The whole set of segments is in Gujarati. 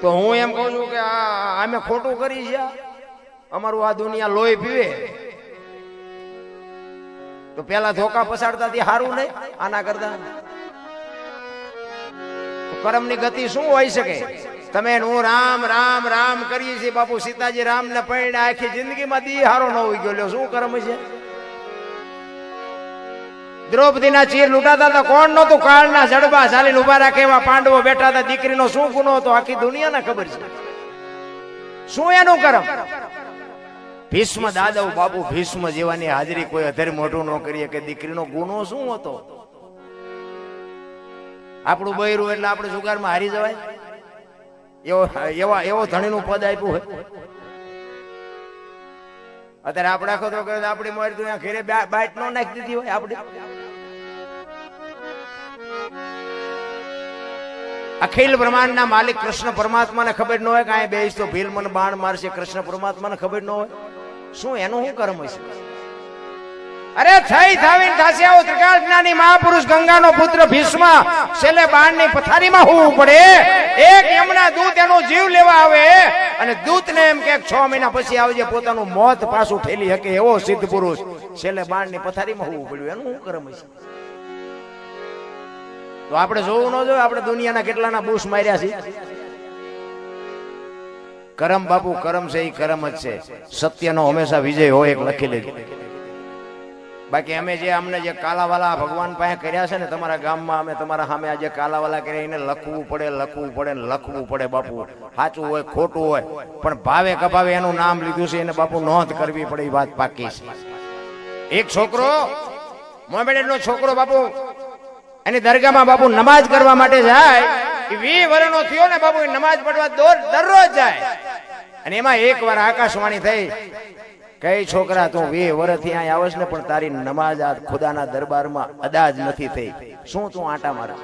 તો હું એમ કહું છું કે આ અમે ખોટું કરી છે. અમારું આ દુનિયા લોહી પીવે. તો પેલા ધોકા પસાડતા સારું નહીં, આના કરતા. કર્મની ગતિ શું હોઈ શકે? તમે હું રામ રામ રામ કરીએ છીએ બાપુ સીતાજી રામ ને આખી જિંદગીમાં દી હારો ન હોઈ ગયો. શું કર્મ છે? દ્રૌપદીના ચીર લૂંટાતા તો કોણ નહોતું? કાળના જડબા ચાલી ઊભા રાખે એવા પાંડવો બેઠા હતા. દીકરીનો શું ગુનો હતો? આખી દુનિયાને ખબર છે. શું એનું કરમ? ભીષ્મ દાદવ બાપુ, ભીષ્મ જેવાની હાજરી કોઈ અધર મોઢું ન કરીએ કે દીકરીનો ગુનો શું હતો? આપણું બૈરું એટલે આપણે જુગારમાં હારી જવાય? એવો, એવા, એવો ધણીનું પદ આપ્યું હોય. અત્યારે આપણે આખો તો આપણી મોર તો ઘેરે બાઈટ નો નાખી દીધી હોય આપણે. અખિલ બ્રહ્માંડના માલિક કૃષ્ણ પરમાત્માને ખબર ન હોય કે અહીંયા બેસ તો ભીલ મન બાણ મારશે. કૃષ્ણ પરમાત્માને ખબર ન હોય. શું એનું શું કર્મ હશે? અરે થઈ થાવીને થાશે આવો ત્રિકાળ મહાપુરુષ ગંગાનો પુત્ર ભીષ્મ. છેલ્લે બાણની પથારીમાં હોવું પડે. એક એમના દૂત એનો જીવ લેવા આવે અને દૂતને એમ કે છ મહિના પછી આવજે, પોતાનું મોત પાછું ઠેલી શકે એવો સિદ્ધ પુરુષ. છેલ્લે બાણની પથારીમાં હોવું પડ્યું. એનું શું કર્મ હશે? તો આપણે જોવું ન જોઈએ, આપણે દુનિયાના કેટલાના બુશ માર્યા છે. કરમ બાપુ, કરમ છે એ કરમ જ છે. સત્યનો હંમેશા વિજય હોય એક લખી લેજો. બાકી અમે જે અમને જે કાલાવાલા ભગવાન પાસે કર્યા છે ને, તમારા ગામમાં અમે તમારા સામે આજે કાલાવાલા કર્યા, એને લખવું પડે લખવું પડે, ને લખવું પડે બાપુ. સાચું હોય, ખોટું હોય, પણ ભાવે કભાવે એનું નામ લીધું છે, એને બાપુ નોંધ કરવી પડે એ વાત પાકી છે. એક છોકરો મોમેડેડ નો છોકરો બાપુ એની દરગાહમાં બાપુ નમાજ કરવા માટે જાય, એ વી થયો ને બાપુ નમાજ પડવા દોર- દરરોજ જાય. અને એમાં એક વાર આકાશવાણી થઈ, કઈ છોકરા, તું વી વર્ષથી અહીંયા આવશ ને, પણ તારી નમાજ આ ખુદાના દરબારમાં અદા જ નથી થઈ. શું તું આટા મારા?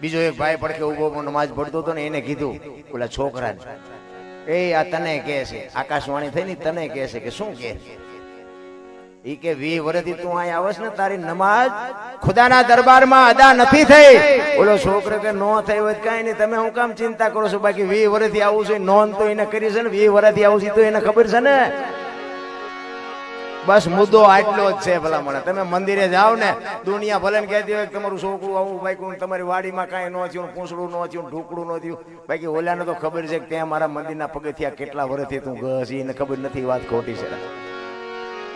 બીજો એક ભાઈ પડકે ઊભો નમાઝ પડતો હતો ને, એને કીધું, ઓલા છોકરા એ આ તને કે છે. આકાશવાણી થઈ ને તને કે છે કે શું કે ઈ કે વી વર્ષથી તું અહીં આવશ ને, તારી નમાજ ખુદાના દરબારમાં અદા નથી થઈ. ઓલો છોકરો કે નો થઈ હોય કાંઈ નહીં, તમે હું કામ ચિંતા કરો છો? બાકી વી વર્ષથી આવું છે નોંધ તો એને કરી છે ને વી વર્ષથી આવું છે, તો એને ખબર છે ને? બસ મુદ્દો આટલો જ છે ભલા મને તમે મંદિરે જાઓ ને, દુનિયા ભલે કહેતી હોય તમારું છોકરું આવું, ભાઈ તમારી વાડીમાં કાંઈ ન થયું, પૂંછડું ન થયું ઢોકડું ન થયું. બાકી ઓલાને તો ખબર છે કે ત્યાં મારા મંદિરના પગથિયા કેટલા વર્ષથી તું ગયો એને ખબર નથી વાત ખોટી છે.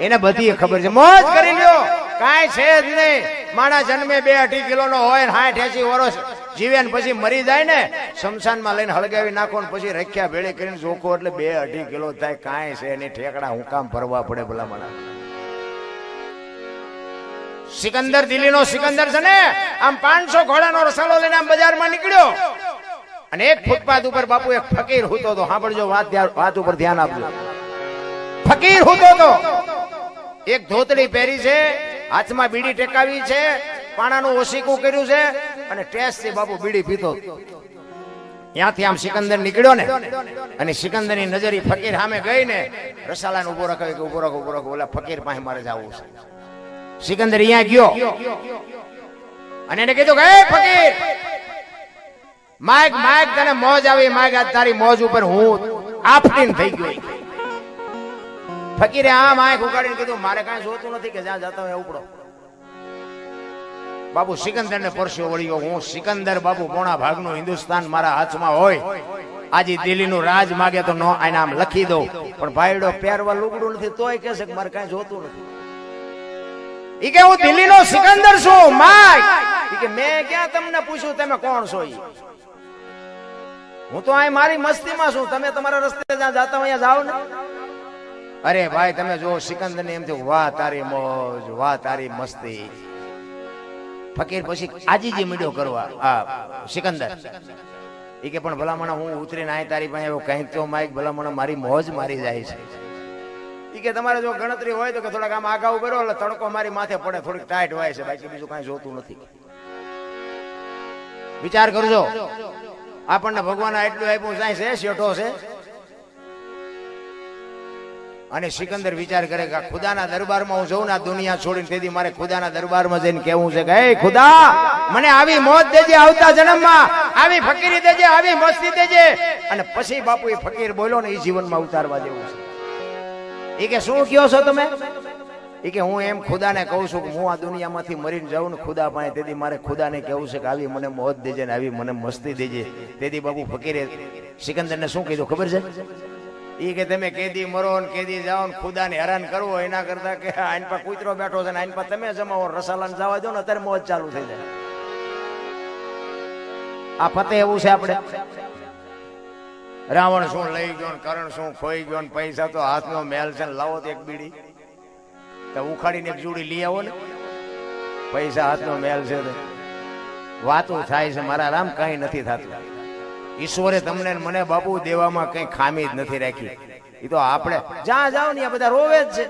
એને બધી ખબર છે. મોજ કરી લ્યો. કાંઈ છે જ નહીં. માણા જન્મે બે અઢી કિલો નો હોય સાઠ એસી વર્ષ. જીવે ને પછી મરી જાય ને શમશાનમાં લઈને હળગાવી નાખો ને પછી રખ્યા ભેળે કરીને જોખો એટલે બે અઢી કિલો થાય. કાંઈ છે એની ઠેકડા હું કામ ભરવા પડે ભલા મારા સિકંદર દિલ્હીનો સિકંદર છે ને આમ પાંચસો ઘોડાનો રસાલો લઈને આમ બજારમાં નીકળ્યો. અને એક ફૂટપાથ ઉપર બાપુ એક ફકીર હોતો હતો. સાંભળજો વાત વાત ઉપર ધ્યાન આપજો. ફકીર હોતો હતો. એક ધોતડી પહેરી છે, હાથમાં બીડી ટેકાવી છે, પાણાનું ઓશીકું કર્યું છે અને ટેસ્ટથી બાપુ બીડી પીતો ત્યાંથી આમ સિકંદર નીકળ્યો ને, અને સિકંદરની નજર ફકીર સામે ગઈ ને રસાલાને ઊભો રખાવી કે ઊભો રાખો ઊભો રાખો ઓલા ફકીર પાસે મારે જવું છે. સિકંદર અહીંયા ગયો. અને એને કીધું કે ફકીર, માગ માગ, તને મોજ આવી, માગ, આજ તારી મોજ ઉપર હું આફરીન થઈ ગયો. ફકીરે આમ આંખ ઉગાડીને કીધું, મારે કાંઈ જોતું નથી કે જ્યાં જતા હોય ઉપડો. બાબુ સિકંદર ને પરસ્યો વળ્યો હું સિકંદર બાબુ પોણા ભાગનું હિન્દુસ્તાન મારા હાથમાં હોય. આજે દિલ્હીનું રાજ માગે તો નો આને આમ લખી દઉં. પણ ભાઈડો પહેરવા લુગડું નથી, તોય કહે કે મારે કાંઈ જોતું નથી. ઈ કે, હું દિલ્હીનો સિકંદર છું, માય. ઈ કે, મેં ક્યાં તમને પૂછ્યું, તમે કોણ છો ઈ? હું તો અહીં મારી મસ્તીમાં છું, તમે તમારા રસ્તે જ્યાં જાતા હોય અહીંયા જાઓ ને. અરે ભાઈ, તમે જો સિકંદર ને એમ વાહ, તારી મોજ, વાહ, તારી મસ્તી. ફકીર પછી આજીજી મીડો કરવા, આ, સિકંદર. એ કે, પણ ભલામણ, હું ઉતરીને આય તારી પાસે, એવું કંઈક તો માઈક, ભલામણ, મારી મોજ મારી જાય છે. એ કે, તમારે જો ગણતરી હોય તો કે થોડાક આમ આગાઉ કરો, એટલે તડકો મારી માથે પડે, થોડીક ટાઈટ હોય છે, બાકી બીજું કાંઈ જોતું નથી. વિચાર કરજો. આપણને ભગવાન એટલું આપ્યું જાય છે શેઠો છે. અને સિકંદર વિચાર કરે કે ખુદાના દરબારમાં હું જઉં ને દુનિયા છોડીને તેથી મારે ખુદાના દરબારમાં જઈને કેવું છે કે, હે ખુદા, મને આવી મોત દેજે આવતા જન્મમાં, આવી ફકીરી દેજે, આવી મસ્તી દેજે. અને પછી બાપુ એ ફકીર બોલો ને એ જીવનમાં ઉતારવા જેવું છે. એ કે, શું કયો છો તમે? એ કે, હું એમ ખુદાને કહું છું કે હું આ દુનિયામાંથી મરીને જાઉં ને ખુદા પાસે તેથી મારે ખુદાને કહેવું છે કે આવી મને મોત દેજે ને આવી મને મસ્તી દેજે. તેથી બાપુ ફકીરે સિકંદરને શું કીધું ખબર છે? ઈ કે તમે કેદી મરો ને કેદી જાઓ ને ખુદાને હેરાન કરવો, એના કરતા કે આઈન પર કૂતરો બેઠો છે ને આઈન પર તમે જમાવો, રસાલાને જવા દો ને અત્યારે મોજ ચાલુ થઈ જાય. આ ફતે એવું છે આપણે. રાવણ શું લઈ ગયો ને કરણ શું ખોઈ ગયો ને પૈસા તો હાથનો મેલ છે લાવો તો એક બીડી. તો ઉખાડીને એક જોડી લઈ આવો ને. પૈસા હાથનો મેલ છે વાતો થાય છે, મારા રામ કઈ નથી થતું. ઈશ્વરે તમને મને બાપુ દેવામાં કઈ ખામી જ નથી રાખી. એ તો આપણે જ્યાં જાવ ને બધા રોવે જ છે.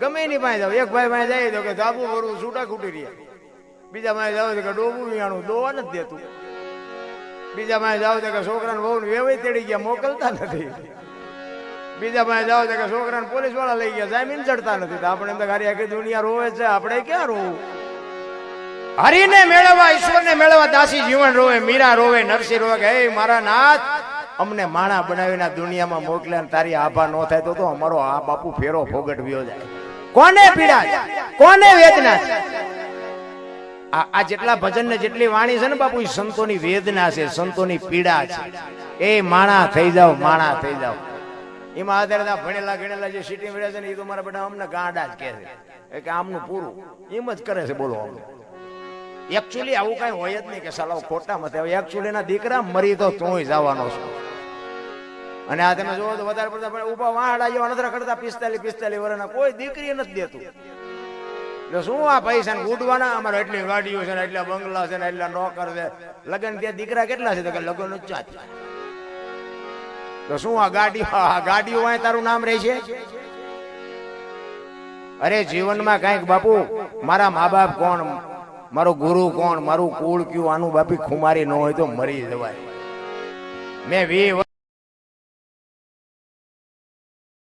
ગમે એની પાસે જાવ એક ભાઈ પાસે જાય તો કે ધાબુ ભરવું છૂટા ખૂટી રહ્યા. બીજા પાસે જાવ તો કે ડોબું વિયાણું દોવા નથી દેતું. બીજા પાસે જાવ તો કે છોકરાને બહુ વેવાઈ તેડી ગયા, મોકલતા નથી. બીજા પાસે જાવ તો કે છોકરાને પોલીસવાળા લઈ ગયા, જામીન ચડતા નથી. તો આપણે એમ તો ગાડી આખી દુનિયા રોવે છે, આપણે ક્યાં રોવું? હરિને મેળવવા, ઈશ્વરને મેળવવા દાસી જીવન રોવે, મીરા રોવે, નરસિંહ રોવે કે મારા નાથ, અમને માણા બનાવીને દુનિયામાં મોકલ્યા તારી આભા ન થાય તો તો અમારો આ બાપુ ફેરો ભોગટવ્યો જાય. કોને પીડા? કોને વેદના? આ જેટલા ભજન ને જેટલી વાણી છે ને બાપુ, એ સંતોની વેદના છે, સંતોની પીડા છે. એ માણા થઈ જાવ માણા થઈ જાવ એમાં અત્યારે ભણેલા ગણેલા જે સિટી મેળ્યા છે ને, એ તો મારા બધા અમને ગાંડા જ કહે છે. કે આમનું પૂરું. એમ જ કરે છે બોલો અમને. એકચ્યુઅલી આવું કઈ હોય જ નહીં કે સલાવ ખોટા મતે એકચ્યુઅલી ના દીકરા મરી તો તું જવાનો છો. અને આ તમે જોવો તો વધારે પડતા ઊભા વાહડા જેવા નથી કરતા પિસ્તાલીસ પિસ્તાલીસ વર્ષના કોઈ દીકરી નથી દેતું. શું આ પૈસા ઉડવાના? અમારે એટલી ગાડીઓ છે એટલા બંગલા છે એટલા નોકર છે. લગન ત્યાં દીકરા કેટલા છે? તો કે લગ્ન ચાર તો શું આ ગાડી, આ ગાડીઓ તારું નામ રહેશે અરે જીવનમાં કંઈક બાપુ, મારા મા બાપ કોણ? મારો ગુરુ કોણ? મારું કુળ કયું? આનું બાપી ખુમારી ન હોય તો મરી જવાય. મેં વી